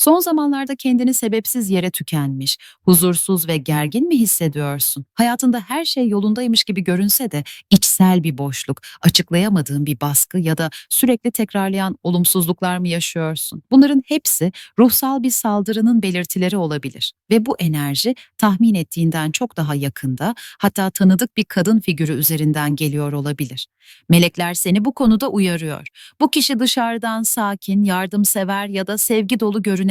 Son zamanlarda kendini sebepsiz yere tükenmiş, huzursuz ve gergin mi hissediyorsun? Hayatında her şey yolundaymış gibi görünse de içsel bir boşluk, açıklayamadığın bir baskı ya da sürekli tekrarlayan olumsuzluklar mı yaşıyorsun? Bunların hepsi ruhsal bir saldırının belirtileri olabilir ve bu enerji tahmin ettiğinden çok daha yakında, hatta tanıdık bir kadın figürü üzerinden geliyor olabilir. Melekler seni bu konuda uyarıyor. Bu kişi dışarıdan sakin, yardımsever ya da sevgi dolu görünebilir.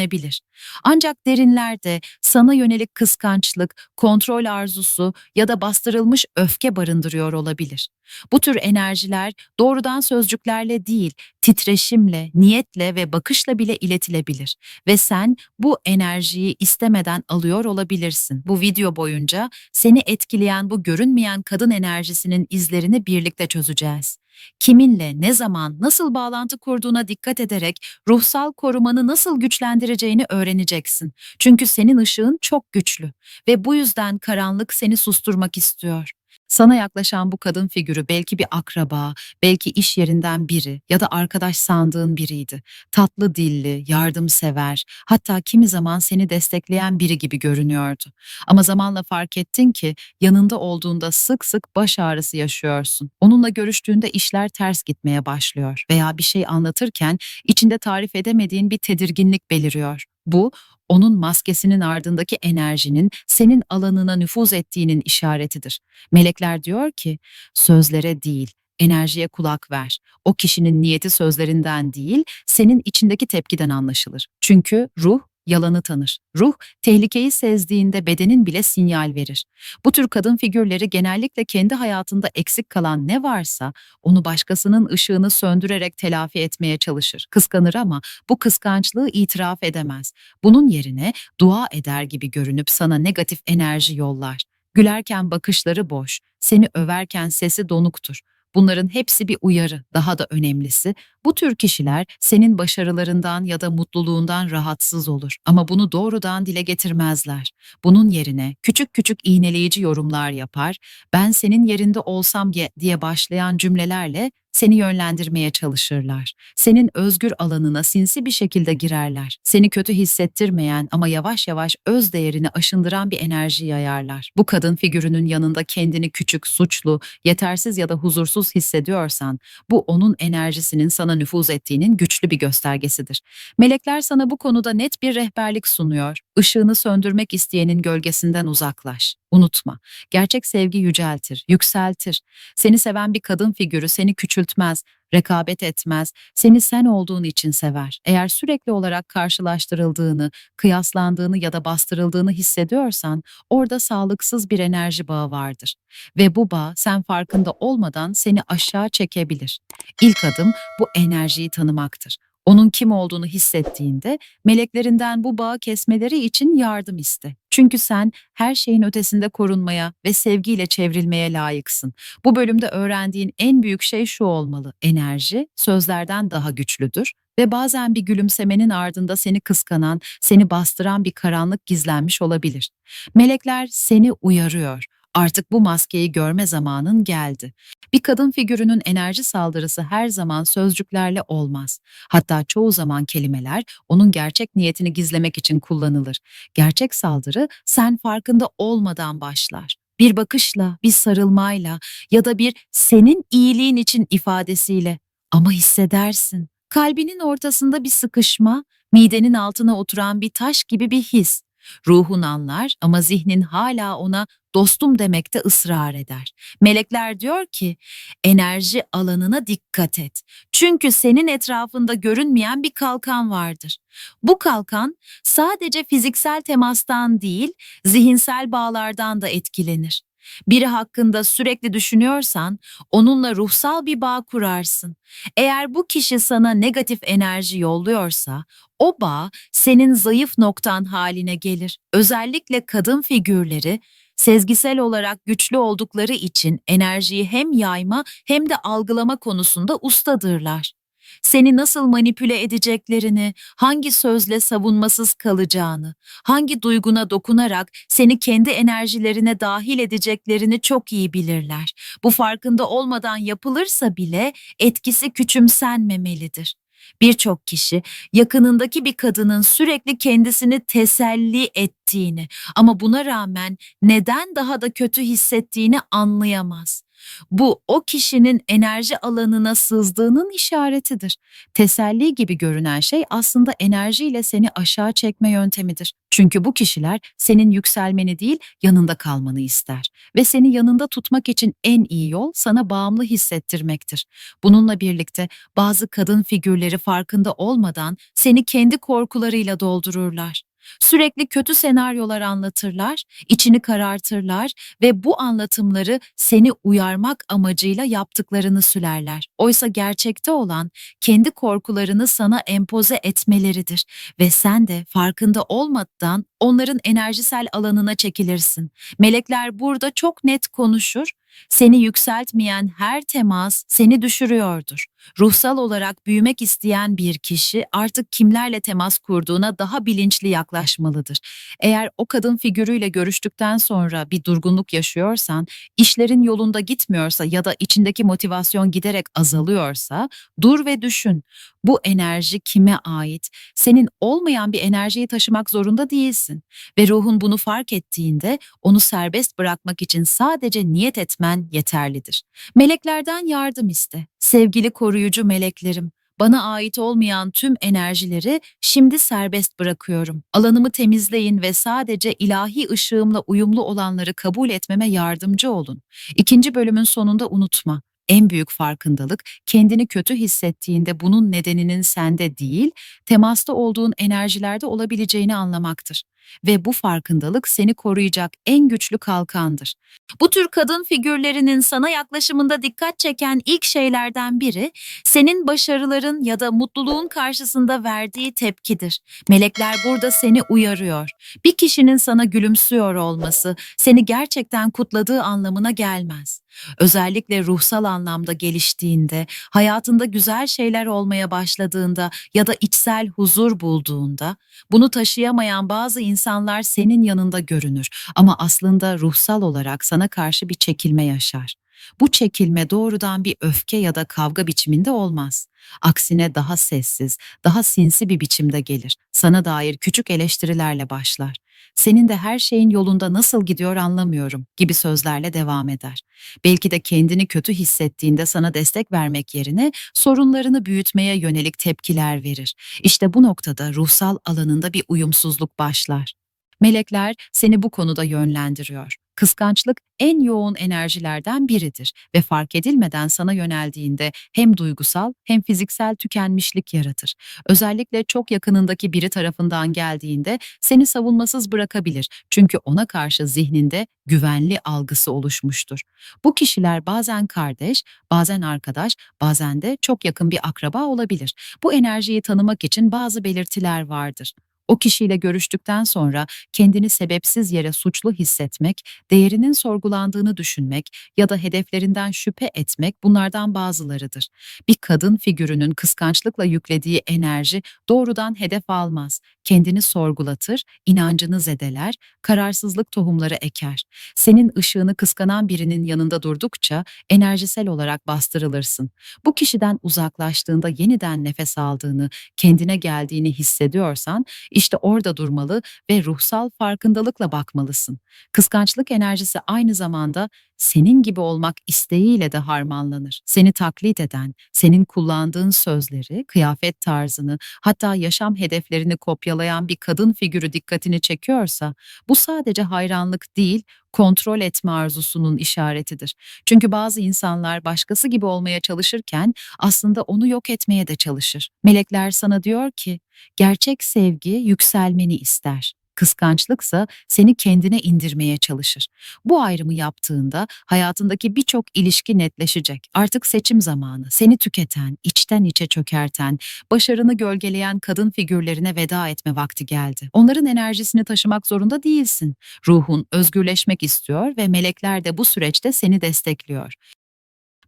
Ancak derinlerde sana yönelik kıskançlık, kontrol arzusu ya da bastırılmış öfke barındırıyor olabilir. Bu tür enerjiler doğrudan sözcüklerle değil, titreşimle, niyetle ve bakışla bile iletilebilir ve sen bu enerjiyi istemeden alıyor olabilirsin. Bu video boyunca seni etkileyen bu görünmeyen kadın enerjisinin izlerini birlikte çözeceğiz. Kiminle, ne zaman, nasıl bağlantı kurduğuna dikkat ederek ruhsal korumanı nasıl güçlendireceğini öğreneceksin. Çünkü senin ışığın çok güçlü ve bu yüzden karanlık seni susturmak istiyor. Sana yaklaşan bu kadın figürü belki bir akraba, belki iş yerinden biri ya da arkadaş sandığın biriydi. Tatlı dilli, yardımsever, hatta kimi zaman seni destekleyen biri gibi görünüyordu. Ama zamanla fark ettin ki yanında olduğunda sık sık baş ağrısı yaşıyorsun. Onunla görüştüğünde işler ters gitmeye başlıyor veya bir şey anlatırken içinde tarif edemediğin bir tedirginlik beliriyor. Bu onun maskesinin ardındaki enerjinin senin alanına nüfuz ettiğinin işaretidir. Melekler diyor ki sözlere değil enerjiye kulak ver. O kişinin niyeti sözlerinden değil, senin içindeki tepkiden anlaşılır. Çünkü ruh yalanı tanır. Ruh tehlikeyi sezdiğinde bedenin bile sinyal verir. Bu tür kadın figürleri genellikle kendi hayatında eksik kalan ne varsa onu başkasının ışığını söndürerek telafi etmeye çalışır. Kıskanır ama bu kıskançlığı itiraf edemez. Bunun yerine dua eder gibi görünüp sana negatif enerji yollar. Gülerken bakışları boş, seni överken sesi donuktur. Bunların hepsi bir uyarı. Daha da önemlisi, bu tür kişiler senin başarılarından ya da mutluluğundan rahatsız olur ama bunu doğrudan dile getirmezler. Bunun yerine küçük küçük iğneleyici yorumlar yapar, ben senin yerinde olsam ye diye başlayan cümlelerle seni yönlendirmeye çalışırlar. Senin özgür alanına sinsi bir şekilde girerler. Seni kötü hissettirmeyen ama yavaş yavaş öz değerini aşındıran bir enerji yayarlar. Bu kadın figürünün yanında kendini küçük, suçlu, yetersiz ya da huzursuz hissediyorsan, bu onun enerjisinin sana nüfuz ettiğinin güçlü bir göstergesidir. Melekler sana bu konuda net bir rehberlik sunuyor. Işığını söndürmek isteyenin gölgesinden uzaklaş. Unutma, gerçek sevgi yüceltir, yükseltir. Seni seven bir kadın figürü seni küçültmez, rekabet etmez, seni sen olduğun için sever. Eğer sürekli olarak karşılaştırıldığını, kıyaslandığını ya da bastırıldığını hissediyorsan orada sağlıksız bir enerji bağı vardır. Ve bu bağ sen farkında olmadan seni aşağı çekebilir. İlk adım bu enerjiyi tanımaktır. Onun kim olduğunu hissettiğinde meleklerinden bu bağı kesmeleri için yardım iste. Çünkü sen her şeyin ötesinde korunmaya ve sevgiyle çevrilmeye layıksın. Bu bölümde öğrendiğin en büyük şey şu olmalı. Enerji sözlerden daha güçlüdür ve bazen bir gülümsemenin ardında seni kıskanan, seni bastıran bir karanlık gizlenmiş olabilir. Melekler seni uyarıyor. Artık bu maskeyi görme zamanın geldi. Bir kadın figürünün enerji saldırısı her zaman sözcüklerle olmaz. Hatta çoğu zaman kelimeler onun gerçek niyetini gizlemek için kullanılır. Gerçek saldırı sen farkında olmadan başlar. Bir bakışla, bir sarılmayla ya da bir senin iyiliğin için ifadesiyle ama hissedersin. Kalbinin ortasında bir sıkışma, midenin altına oturan bir taş gibi bir his. Ruhun anlar ama zihnin hala ona dostum demekte ısrar eder. Melekler diyor ki enerji alanına dikkat et. Çünkü senin etrafında görünmeyen bir kalkan vardır. Bu kalkan sadece fiziksel temastan değil, zihinsel bağlardan da etkilenir. Biri hakkında sürekli düşünüyorsan onunla ruhsal bir bağ kurarsın. Eğer bu kişi sana negatif enerji yolluyorsa o bağ senin zayıf noktan haline gelir. Özellikle kadın figürleri sezgisel olarak güçlü oldukları için enerjiyi hem yayma hem de algılama konusunda ustadırlar. Seni nasıl manipüle edeceklerini, hangi sözle savunmasız kalacağını, hangi duyguna dokunarak seni kendi enerjilerine dahil edeceklerini çok iyi bilirler. Bu farkında olmadan yapılırsa bile etkisi küçümsenmemelidir. Birçok kişi yakınındaki bir kadının sürekli kendisini teselli ettiğini ama buna rağmen neden daha da kötü hissettiğini anlayamaz. Bu o kişinin enerji alanına sızdığının işaretidir. Teselli gibi görünen şey aslında enerjiyle seni aşağı çekme yöntemidir. Çünkü bu kişiler senin yükselmeni değil, yanında kalmanı ister ve seni yanında tutmak için en iyi yol sana bağımlı hissettirmektir. Bununla birlikte bazı kadın figürleri farkında olmadan seni kendi korkularıyla doldururlar. Sürekli kötü senaryolar anlatırlar, içini karartırlar ve bu anlatımları seni uyarmak amacıyla yaptıklarını sülerler. Oysa gerçekte olan kendi korkularını sana empoze etmeleridir ve sen de farkında olmadan onların enerjisel alanına çekilirsin. Melekler burada çok net konuşur. Seni yükseltmeyen her temas seni düşürüyordur. Ruhsal olarak büyümek isteyen bir kişi artık kimlerle temas kurduğuna daha bilinçli yaklaşmalıdır. Eğer o kadın figürüyle görüştükten sonra bir durgunluk yaşıyorsan, işlerin yolunda gitmiyorsa ya da içindeki motivasyon giderek azalıyorsa dur ve düşün. Bu enerji kime ait? Senin olmayan bir enerjiyi taşımak zorunda değilsin ve ruhun bunu fark ettiğinde onu serbest bırakmak için sadece niyet etmen yeterlidir. Meleklerden yardım iste. Sevgili koruyucu meleklerim, bana ait olmayan tüm enerjileri şimdi serbest bırakıyorum. Alanımı temizleyin ve sadece ilahi ışığımla uyumlu olanları kabul etmeme yardımcı olun. İkinci bölümün sonunda unutma. En büyük farkındalık kendini kötü hissettiğinde bunun nedeninin sende değil, temasta olduğun enerjilerde olabileceğini anlamaktır. Ve bu farkındalık seni koruyacak en güçlü kalkandır. Bu tür kadın figürlerinin sana yaklaşımında dikkat çeken ilk şeylerden biri senin başarıların ya da mutluluğun karşısında verdiği tepkidir. Melekler burada seni uyarıyor. Bir kişinin sana gülümsüyor olması seni gerçekten kutladığı anlamına gelmez. Özellikle ruhsal anlamda geliştiğinde, hayatında güzel şeyler olmaya başladığında ya da içsel huzur bulduğunda, bunu taşıyamayan bazı insanlar senin yanında görünür ama aslında ruhsal olarak sana karşı bir çekilme yaşar. Bu çekilme doğrudan bir öfke ya da kavga biçiminde olmaz. Aksine daha sessiz, daha sinsi bir biçimde gelir. Sana dair küçük eleştirilerle başlar. Senin de her şeyin yolunda nasıl gidiyor anlamıyorum gibi sözlerle devam eder. Belki de kendini kötü hissettiğinde sana destek vermek yerine sorunlarını büyütmeye yönelik tepkiler verir. İşte bu noktada ruhsal alanında bir uyumsuzluk başlar. Melekler seni bu konuda yönlendiriyor. Kıskançlık en yoğun enerjilerden biridir ve fark edilmeden sana yöneldiğinde hem duygusal hem fiziksel tükenmişlik yaratır. Özellikle çok yakınındaki biri tarafından geldiğinde seni savunmasız bırakabilir çünkü ona karşı zihninde güvenli algısı oluşmuştur. Bu kişiler bazen kardeş, bazen arkadaş, bazen de çok yakın bir akraba olabilir. Bu enerjiyi tanımak için bazı belirtiler vardır. O kişiyle görüştükten sonra kendini sebepsiz yere suçlu hissetmek, değerinin sorgulandığını düşünmek ya da hedeflerinden şüphe etmek bunlardan bazılarıdır. Bir kadın figürünün kıskançlıkla yüklediği enerji doğrudan hedef almaz. Kendini sorgulatır, inancını zedeler, kararsızlık tohumları eker. Senin ışığını kıskanan birinin yanında durdukça enerjisel olarak bastırılırsın. Bu kişiden uzaklaştığında yeniden nefes aldığını, kendine geldiğini hissediyorsan işte orada durmalı ve ruhsal farkındalıkla bakmalısın. Kıskançlık enerjisi aynı zamanda senin gibi olmak isteğiyle de harmanlanır. Seni taklit eden, senin kullandığın sözleri, kıyafet tarzını, hatta yaşam hedeflerini kopyalayan bir kadın figürü dikkatini çekiyorsa, bu sadece hayranlık değil, kontrol etme arzusunun işaretidir. Çünkü bazı insanlar başkası gibi olmaya çalışırken aslında onu yok etmeye de çalışır. Melekler sana diyor ki, gerçek sevgi yükselmeni ister. Kıskançlıksa seni kendine indirmeye çalışır. Bu ayrımı yaptığında hayatındaki birçok ilişki netleşecek. Artık seçim zamanı. Seni tüketen, içten içe çökerten, başarını gölgeleyen kadın figürlerine veda etme vakti geldi. Onların enerjisini taşımak zorunda değilsin. Ruhun özgürleşmek istiyor ve melekler de bu süreçte seni destekliyor.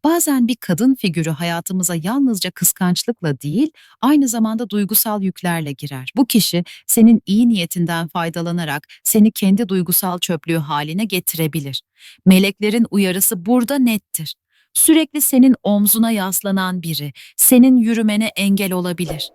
Bazen bir kadın figürü hayatımıza yalnızca kıskançlıkla değil, aynı zamanda duygusal yüklerle girer. Bu kişi senin iyi niyetinden faydalanarak seni kendi duygusal çöplüğü haline getirebilir. Meleklerin uyarısı burada nettir. Sürekli senin omzuna yaslanan biri, senin yürümene engel olabilir.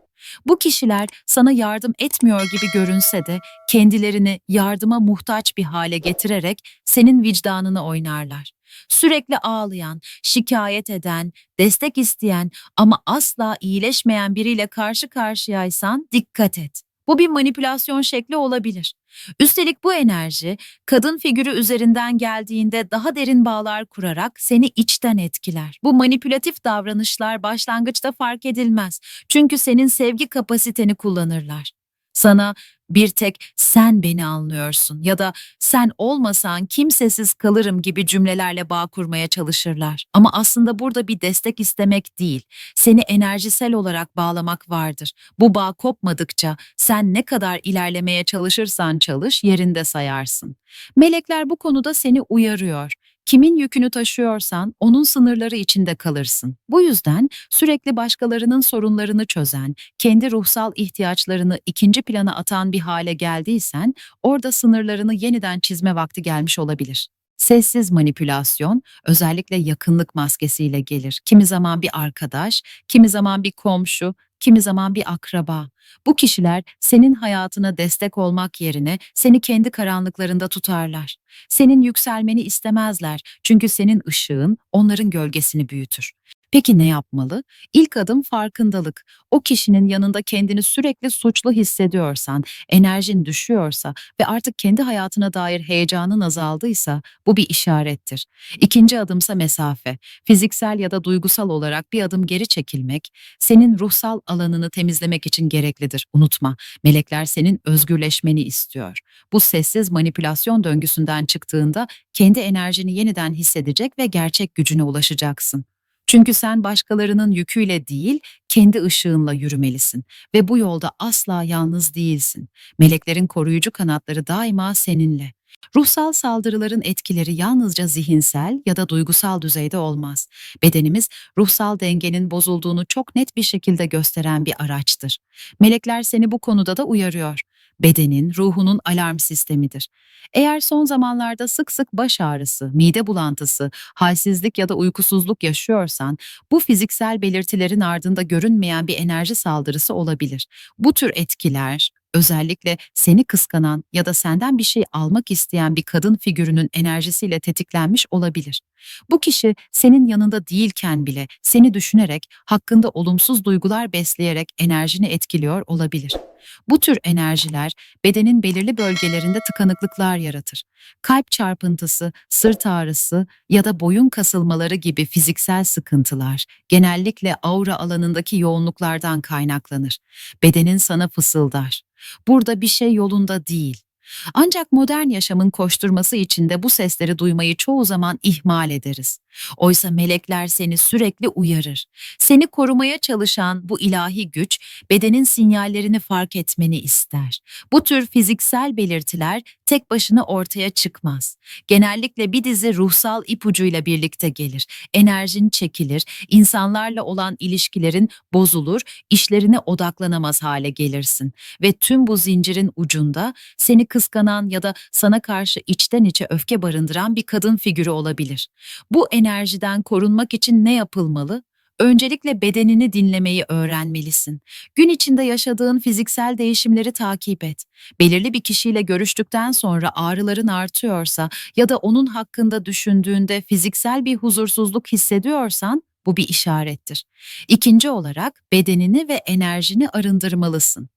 Bu kişiler sana yardım etmiyor gibi görünse de kendilerini yardıma muhtaç bir hale getirerek senin vicdanını oynarlar. Sürekli ağlayan, şikayet eden, destek isteyen ama asla iyileşmeyen biriyle karşı karşıyaysan dikkat et. Bu bir manipülasyon şekli olabilir. Üstelik bu enerji kadın figürü üzerinden geldiğinde daha derin bağlar kurarak seni içten etkiler. Bu manipülatif davranışlar başlangıçta fark edilmez. Çünkü senin sevgi kapasiteni kullanırlar. Sana bir tek sen beni anlıyorsun ya da sen olmasan kimsesiz kalırım gibi cümlelerle bağ kurmaya çalışırlar. Ama aslında burada bir destek istemek değil, seni enerjisel olarak bağlamak vardır. Bu bağ kopmadıkça sen ne kadar ilerlemeye çalışırsan çalış yerinde sayarsın. Melekler bu konuda seni uyarıyor. Kimin yükünü taşıyorsan onun sınırları içinde kalırsın. Bu yüzden sürekli başkalarının sorunlarını çözen, kendi ruhsal ihtiyaçlarını ikinci plana atan bir hale geldiysen, orada sınırlarını yeniden çizme vakti gelmiş olabilir. Sessiz manipülasyon özellikle yakınlık maskesiyle gelir. Kimi zaman bir arkadaş, kimi zaman bir komşu, kimi zaman bir akraba. Bu kişiler senin hayatına destek olmak yerine seni kendi karanlıklarında tutarlar. Senin yükselmeni istemezler çünkü senin ışığın onların gölgesini büyütür. Peki ne yapmalı? İlk adım farkındalık. O kişinin yanında kendini sürekli suçlu hissediyorsan, enerjin düşüyorsa ve artık kendi hayatına dair heyecanın azaldıysa bu bir işarettir. İkinci adımsa mesafe. Fiziksel ya da duygusal olarak bir adım geri çekilmek, senin ruhsal alanını temizlemek için gereklidir. Unutma, melekler senin özgürleşmeni istiyor. Bu sessiz manipülasyon döngüsünden çıktığında kendi enerjini yeniden hissedecek ve gerçek gücüne ulaşacaksın. Çünkü sen başkalarının yüküyle değil, kendi ışığınla yürümelisin ve bu yolda asla yalnız değilsin. Meleklerin koruyucu kanatları daima seninle. Ruhsal saldırıların etkileri yalnızca zihinsel ya da duygusal düzeyde olmaz. Bedenimiz ruhsal dengenin bozulduğunu çok net bir şekilde gösteren bir araçtır. Melekler seni bu konuda da uyarıyor. Bedenin, ruhunun alarm sistemidir. Eğer son zamanlarda sık sık baş ağrısı, mide bulantısı, halsizlik ya da uykusuzluk yaşıyorsan, bu fiziksel belirtilerin ardında görünmeyen bir enerji saldırısı olabilir. Bu tür etkiler, özellikle seni kıskanan ya da senden bir şey almak isteyen bir kadın figürünün enerjisiyle tetiklenmiş olabilir. Bu kişi senin yanında değilken bile seni düşünerek, hakkında olumsuz duygular besleyerek enerjini etkiliyor olabilir. Bu tür enerjiler bedenin belirli bölgelerinde tıkanıklıklar yaratır. Kalp çarpıntısı, sırt ağrısı ya da boyun kasılmaları gibi fiziksel sıkıntılar genellikle aura alanındaki yoğunluklardan kaynaklanır. Bedenin sana fısıldar. Burada bir şey yolunda değil. Ancak modern yaşamın koşturması içinde bu sesleri duymayı çoğu zaman ihmal ederiz. Oysa melekler seni sürekli uyarır. Seni korumaya çalışan bu ilahi güç bedenin sinyallerini fark etmeni ister. Bu tür fiziksel belirtiler tek başına ortaya çıkmaz. Genellikle bir dizi ruhsal ipucuyla birlikte gelir. Enerjin çekilir, insanlarla olan ilişkilerin bozulur, işlerine odaklanamaz hale gelirsin. Ve tüm bu zincirin ucunda seni kıskanan ya da sana karşı içten içe öfke barındıran bir kadın figürü olabilir. Bu enerjiden korunmak için ne yapılmalı? Öncelikle bedenini dinlemeyi öğrenmelisin. Gün içinde yaşadığın fiziksel değişimleri takip et. Belirli bir kişiyle görüştükten sonra ağrıların artıyorsa ya da onun hakkında düşündüğünde fiziksel bir huzursuzluk hissediyorsan bu bir işarettir. İkinci olarak bedenini ve enerjini arındırmalısın.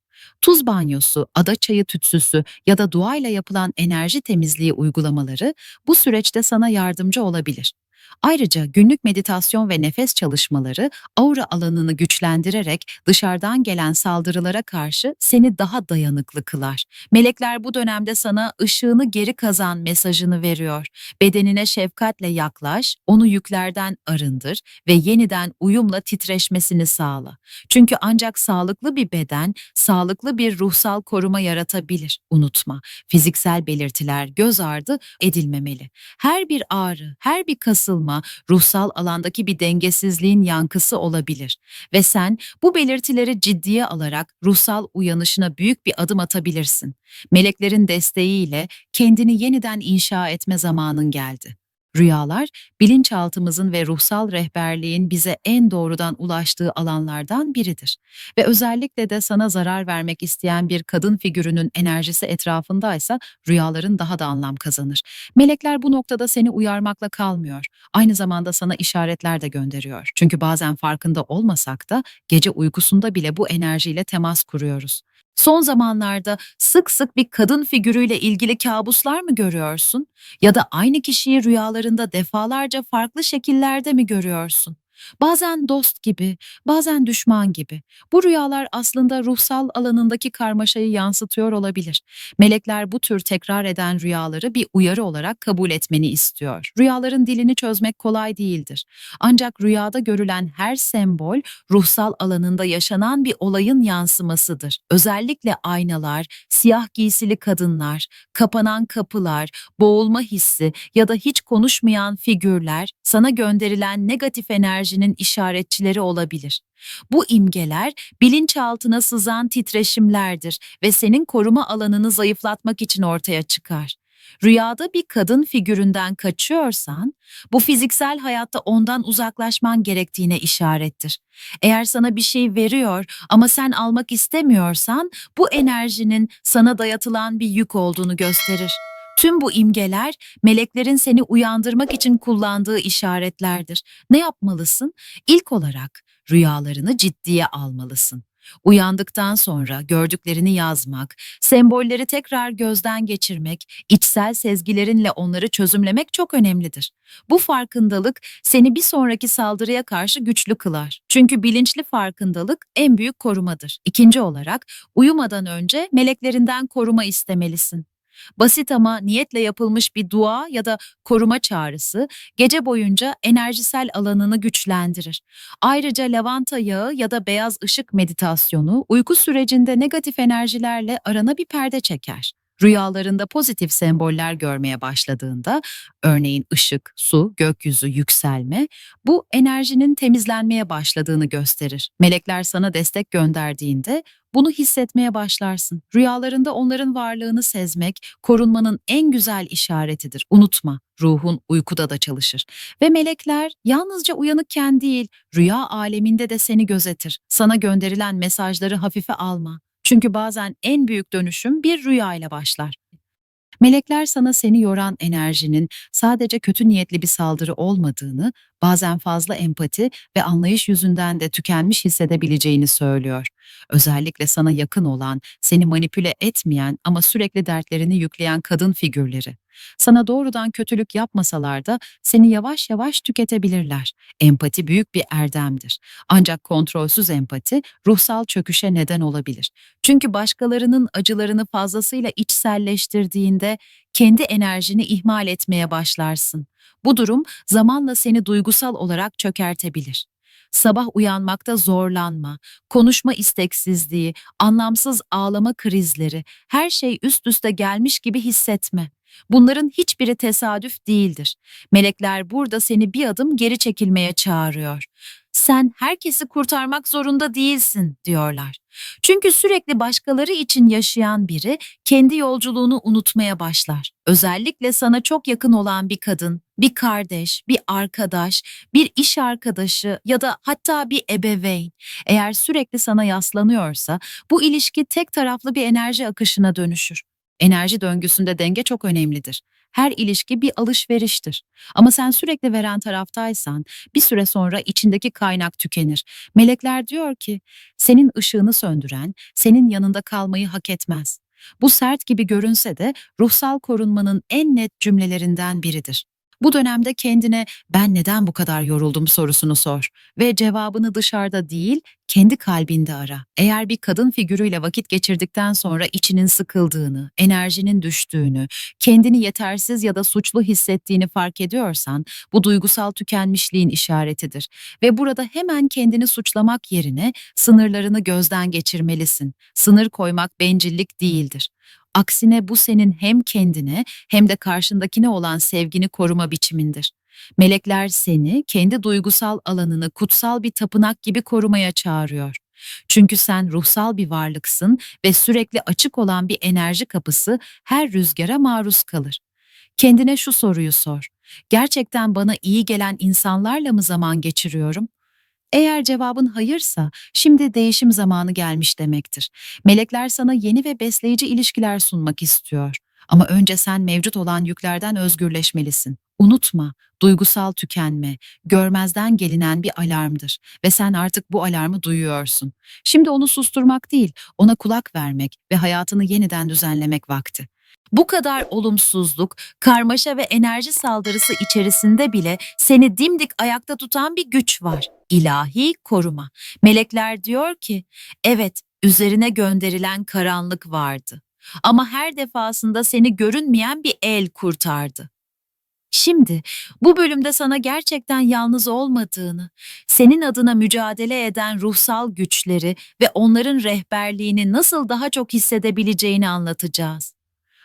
Tuz banyosu, ada çayı tütsüsü ya da duayla yapılan enerji temizliği uygulamaları bu süreçte sana yardımcı olabilir. Ayrıca günlük meditasyon ve nefes çalışmaları aura alanını güçlendirerek dışarıdan gelen saldırılara karşı seni daha dayanıklı kılar. Melekler bu dönemde sana ışığını geri kazan mesajını veriyor. Bedenine şefkatle yaklaş, onu yüklerden arındır ve yeniden uyumla titreşmesini sağla. Çünkü ancak sağlıklı bir beden, sağlıklı bir ruhsal koruma yaratabilir. Unutma, fiziksel belirtiler göz ardı edilmemeli. Her bir ağrı, her bir kasılma ruhsal alandaki bir dengesizliğin yankısı olabilir ve sen bu belirtileri ciddiye alarak ruhsal uyanışına büyük bir adım atabilirsin. Meleklerin desteğiyle kendini yeniden inşa etme zamanın geldi. Rüyalar, bilinçaltımızın ve ruhsal rehberliğin bize en doğrudan ulaştığı alanlardan biridir. Ve özellikle de sana zarar vermek isteyen bir kadın figürünün enerjisi etrafındaysa rüyaların daha da anlam kazanır. Melekler bu noktada seni uyarmakla kalmıyor. Aynı zamanda sana işaretler de gönderiyor. Çünkü bazen farkında olmasak da gece uykusunda bile bu enerjiyle temas kuruyoruz. Son zamanlarda sık sık bir kadın figürüyle ilgili kabuslar mı görüyorsun? Ya da aynı kişiyi rüyalarında defalarca farklı şekillerde mi görüyorsun? Bazen dost gibi, bazen düşman gibi. Bu rüyalar aslında ruhsal alanındaki karmaşayı yansıtıyor olabilir. Melekler bu tür tekrar eden rüyaları bir uyarı olarak kabul etmeni istiyor. Rüyaların dilini çözmek kolay değildir. Ancak rüyada görülen her sembol ruhsal alanında yaşanan bir olayın yansımasıdır. Özellikle aynalar, siyah giysili kadınlar, kapanan kapılar, boğulma hissi ya da hiç konuşmayan figürler sana gönderilen negatif enerjinin işaretçileri olabilir. Bu imgeler bilinçaltına sızan titreşimlerdir ve senin koruma alanını zayıflatmak için ortaya çıkar. Rüyada bir kadın figüründen kaçıyorsan, bu fiziksel hayatta ondan uzaklaşman gerektiğine işarettir. Eğer sana bir şey veriyor ama sen almak istemiyorsan, bu enerjinin sana dayatılan bir yük olduğunu gösterir. Tüm bu imgeler meleklerin seni uyandırmak için kullandığı işaretlerdir. Ne yapmalısın? İlk olarak rüyalarını ciddiye almalısın. Uyandıktan sonra gördüklerini yazmak, sembolleri tekrar gözden geçirmek, içsel sezgilerinle onları çözümlemek çok önemlidir. Bu farkındalık seni bir sonraki saldırıya karşı güçlü kılar. Çünkü bilinçli farkındalık en büyük korumadır. İkinci olarak uyumadan önce meleklerinden koruma istemelisin. Basit ama niyetle yapılmış bir dua ya da koruma çağrısı gece boyunca enerjisel alanını güçlendirir. Ayrıca lavanta yağı ya da beyaz ışık meditasyonu uyku sürecinde negatif enerjilerle arana bir perde çeker. Rüyalarında pozitif semboller görmeye başladığında, örneğin ışık, su, gökyüzü, yükselme, bu enerjinin temizlenmeye başladığını gösterir. Melekler sana destek gönderdiğinde bunu hissetmeye başlarsın. Rüyalarında onların varlığını sezmek, korunmanın en güzel işaretidir. Unutma, ruhun uykuda da çalışır. Ve melekler yalnızca uyanıkken değil, rüya aleminde de seni gözetir. Sana gönderilen mesajları hafife alma. Çünkü bazen en büyük dönüşüm bir rüya ile başlar. Melekler sana seni yoran enerjinin sadece kötü niyetli bir saldırı olmadığını, bazen fazla empati ve anlayış yüzünden de tükenmiş hissedebileceğini söylüyor. Özellikle sana yakın olan, seni manipüle etmeyen ama sürekli dertlerini yükleyen kadın figürleri. Sana doğrudan kötülük yapmasalar da seni yavaş yavaş tüketebilirler. Empati büyük bir erdemdir. Ancak kontrolsüz empati ruhsal çöküşe neden olabilir. Çünkü başkalarının acılarını fazlasıyla içselleştirdiğinde kendi enerjini ihmal etmeye başlarsın. Bu durum zamanla seni duygusal olarak çökertebilir. Sabah uyanmakta zorlanma, konuşma isteksizliği, anlamsız ağlama krizleri, her şey üst üste gelmiş gibi hissetme. Bunların hiçbiri tesadüf değildir. Melekler burada seni bir adım geri çekilmeye çağırıyor. Sen herkesi kurtarmak zorunda değilsin diyorlar. Çünkü sürekli başkaları için yaşayan biri kendi yolculuğunu unutmaya başlar. Özellikle sana çok yakın olan bir kadın, bir kardeş, bir arkadaş, bir iş arkadaşı ya da hatta bir ebeveyn eğer sürekli sana yaslanıyorsa bu ilişki tek taraflı bir enerji akışına dönüşür. Enerji döngüsünde denge çok önemlidir. Her ilişki bir alışveriştir. Ama sen sürekli veren taraftaysan bir süre sonra içindeki kaynak tükenir. Melekler diyor ki senin ışığını söndüren senin yanında kalmayı hak etmez. Bu sert gibi görünse de ruhsal korunmanın en net cümlelerinden biridir. Bu dönemde kendine ben neden bu kadar yoruldum sorusunu sor ve cevabını dışarıda değil kendi kalbinde ara. Eğer bir kadın figürüyle vakit geçirdikten sonra içinin sıkıldığını, enerjinin düştüğünü, kendini yetersiz ya da suçlu hissettiğini fark ediyorsan bu duygusal tükenmişliğin işaretidir ve burada hemen kendini suçlamak yerine sınırlarını gözden geçirmelisin. Sınır koymak bencillik değildir. Aksine bu senin hem kendine hem de karşındakine olan sevgini koruma biçimindir. Melekler seni kendi duygusal alanını kutsal bir tapınak gibi korumaya çağırıyor. Çünkü sen ruhsal bir varlıksın ve sürekli açık olan bir enerji kapısı her rüzgara maruz kalır. Kendine şu soruyu sor. Gerçekten bana iyi gelen insanlarla mı zaman geçiriyorum? Eğer cevabın hayırsa, şimdi değişim zamanı gelmiş demektir. Melekler sana yeni ve besleyici ilişkiler sunmak istiyor. Ama önce sen mevcut olan yüklerden özgürleşmelisin. Unutma, duygusal tükenme, görmezden gelinen bir alarmdır ve sen artık bu alarmı duyuyorsun. Şimdi onu susturmak değil, ona kulak vermek ve hayatını yeniden düzenlemek vakti. Bu kadar olumsuzluk, karmaşa ve enerji saldırısı içerisinde bile seni dimdik ayakta tutan bir güç var. İlahi koruma. Melekler diyor ki, evet üzerine gönderilen karanlık vardı. Ama her defasında seni görünmeyen bir el kurtardı. Şimdi bu bölümde sana gerçekten yalnız olmadığını, senin adına mücadele eden ruhsal güçleri ve onların rehberliğini nasıl daha çok hissedebileceğini anlatacağız.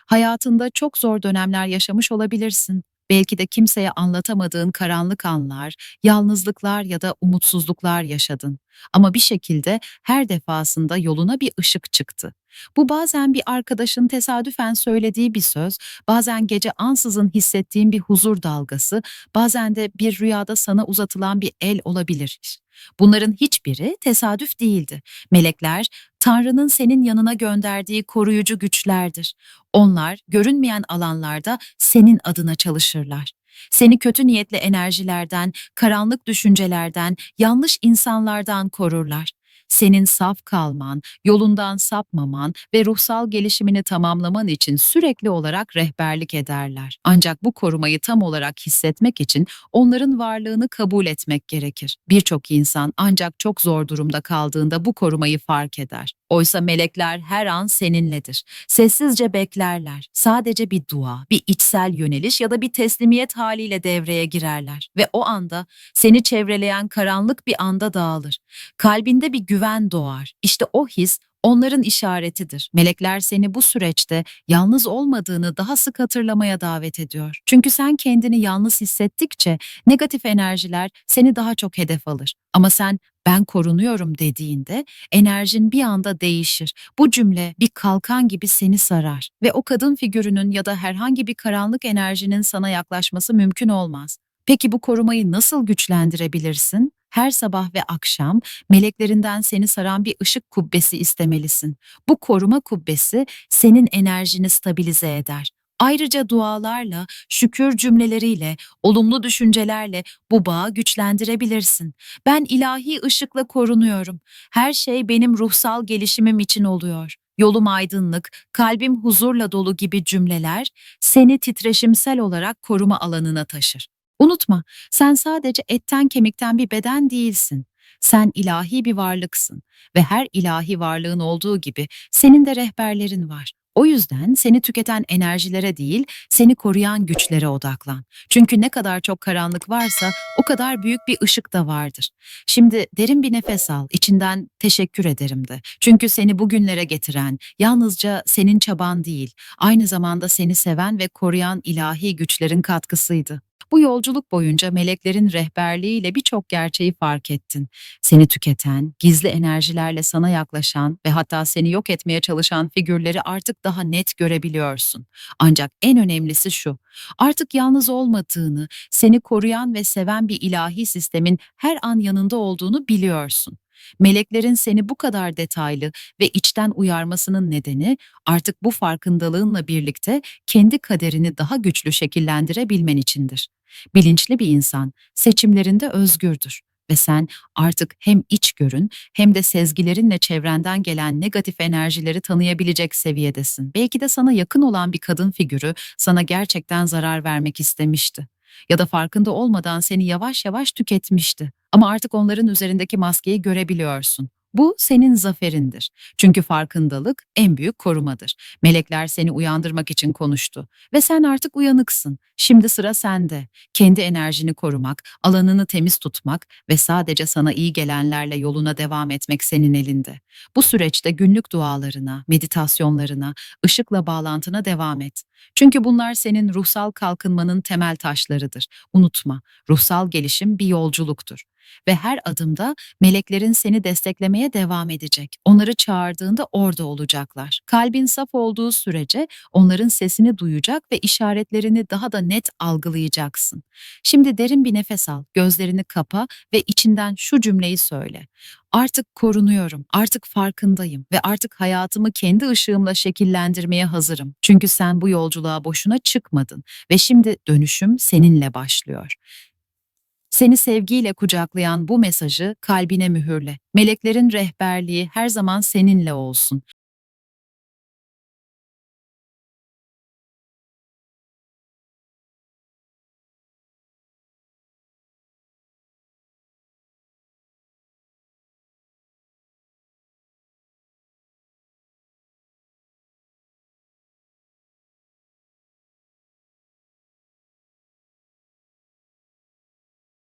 Hayatında çok zor dönemler yaşamış olabilirsin. Belki de kimseye anlatamadığın karanlık anlar, yalnızlıklar ya da umutsuzluklar yaşadın. Ama bir şekilde her defasında yoluna bir ışık çıktı. Bu bazen bir arkadaşın tesadüfen söylediği bir söz, bazen gece ansızın hissettiğin bir huzur dalgası, bazen de bir rüyada sana uzatılan bir el olabilir. Bunların hiçbiri tesadüf değildi. Melekler, Tanrı'nın senin yanına gönderdiği koruyucu güçlerdir. Onlar görünmeyen alanlarda senin adına çalışırlar. Seni kötü niyetli enerjilerden, karanlık düşüncelerden, yanlış insanlardan korurlar. Senin saf kalman, yolundan sapmaman ve ruhsal gelişimini tamamlaman için sürekli olarak rehberlik ederler. Ancak bu korumayı tam olarak hissetmek için onların varlığını kabul etmek gerekir. Birçok insan ancak çok zor durumda kaldığında bu korumayı fark eder. Oysa melekler her an seninledir. Sessizce beklerler. Sadece bir dua, bir içsel yöneliş ya da bir teslimiyet haliyle devreye girerler. Ve o anda seni çevreleyen karanlık bir anda dağılır. Kalbinde bir güven doğar. İşte o his onların işaretidir. Melekler seni bu süreçte yalnız olmadığını daha sık hatırlamaya davet ediyor. Çünkü sen kendini yalnız hissettikçe negatif enerjiler seni daha çok hedef alır. Ama sen ben korunuyorum dediğinde enerjin bir anda değişir. Bu cümle bir kalkan gibi seni sarar ve o kadın figürünün ya da herhangi bir karanlık enerjinin sana yaklaşması mümkün olmaz. Peki bu korumayı nasıl güçlendirebilirsin? Her sabah ve akşam meleklerinden seni saran bir ışık kubbesi istemelisin. Bu koruma kubbesi senin enerjini stabilize eder. Ayrıca dualarla, şükür cümleleriyle, olumlu düşüncelerle bu bağı güçlendirebilirsin. Ben ilahi ışıkla korunuyorum. Her şey benim ruhsal gelişimim için oluyor. Yolum aydınlık, kalbim huzurla dolu gibi cümleler seni titreşimsel olarak koruma alanına taşır. Unutma, sen sadece etten kemikten bir beden değilsin. Sen ilahi bir varlıksın ve her ilahi varlığın olduğu gibi senin de rehberlerin var. O yüzden seni tüketen enerjilere değil, seni koruyan güçlere odaklan. Çünkü ne kadar çok karanlık varsa o kadar büyük bir ışık da vardır. Şimdi derin bir nefes al, içinden teşekkür ederim de. Çünkü seni bugünlere getiren, yalnızca senin çaban değil, aynı zamanda seni seven ve koruyan ilahi güçlerin katkısıydı. Bu yolculuk boyunca meleklerin rehberliğiyle birçok gerçeği fark ettin. Seni tüketen, gizli enerjilerle sana yaklaşan ve hatta seni yok etmeye çalışan figürleri artık daha net görebiliyorsun. Ancak en önemlisi şu, artık yalnız olmadığını, seni koruyan ve seven bir ilahi sistemin her an yanında olduğunu biliyorsun. Meleklerin seni bu kadar detaylı ve içten uyarmasının nedeni artık bu farkındalığınla birlikte kendi kaderini daha güçlü şekillendirebilmen içindir. Bilinçli bir insan seçimlerinde özgürdür ve sen artık hem içgörün hem de sezgilerinle çevrenden gelen negatif enerjileri tanıyabilecek seviyedesin. Belki de sana yakın olan bir kadın figürü sana gerçekten zarar vermek istemişti ya da farkında olmadan seni yavaş yavaş tüketmişti. Ama artık onların üzerindeki maskeyi görebiliyorsun. Bu senin zaferindir. Çünkü farkındalık en büyük korumadır. Melekler seni uyandırmak için konuştu ve sen artık uyanıksın. Şimdi sıra sende. Kendi enerjini korumak, alanını temiz tutmak ve sadece sana iyi gelenlerle yoluna devam etmek senin elinde. Bu süreçte günlük dualarına, meditasyonlarına, ışıkla bağlantına devam et. Çünkü bunlar senin ruhsal kalkınmanın temel taşlarıdır. Unutma, ruhsal gelişim bir yolculuktur. Ve her adımda meleklerin seni desteklemeye devam edecek. Onları çağırdığında orada olacaklar. Kalbin saf olduğu sürece onların sesini duyacak ve işaretlerini daha da net algılayacaksın. Şimdi derin bir nefes al, gözlerini kapa ve içinden şu cümleyi söyle. Artık korunuyorum, artık farkındayım ve artık hayatımı kendi ışığımla şekillendirmeye hazırım. Çünkü sen bu yolculuğa boşuna çıkmadın ve şimdi dönüşüm seninle başlıyor. Seni sevgiyle kucaklayan bu mesajı kalbine mühürle. Meleklerin rehberliği her zaman seninle olsun.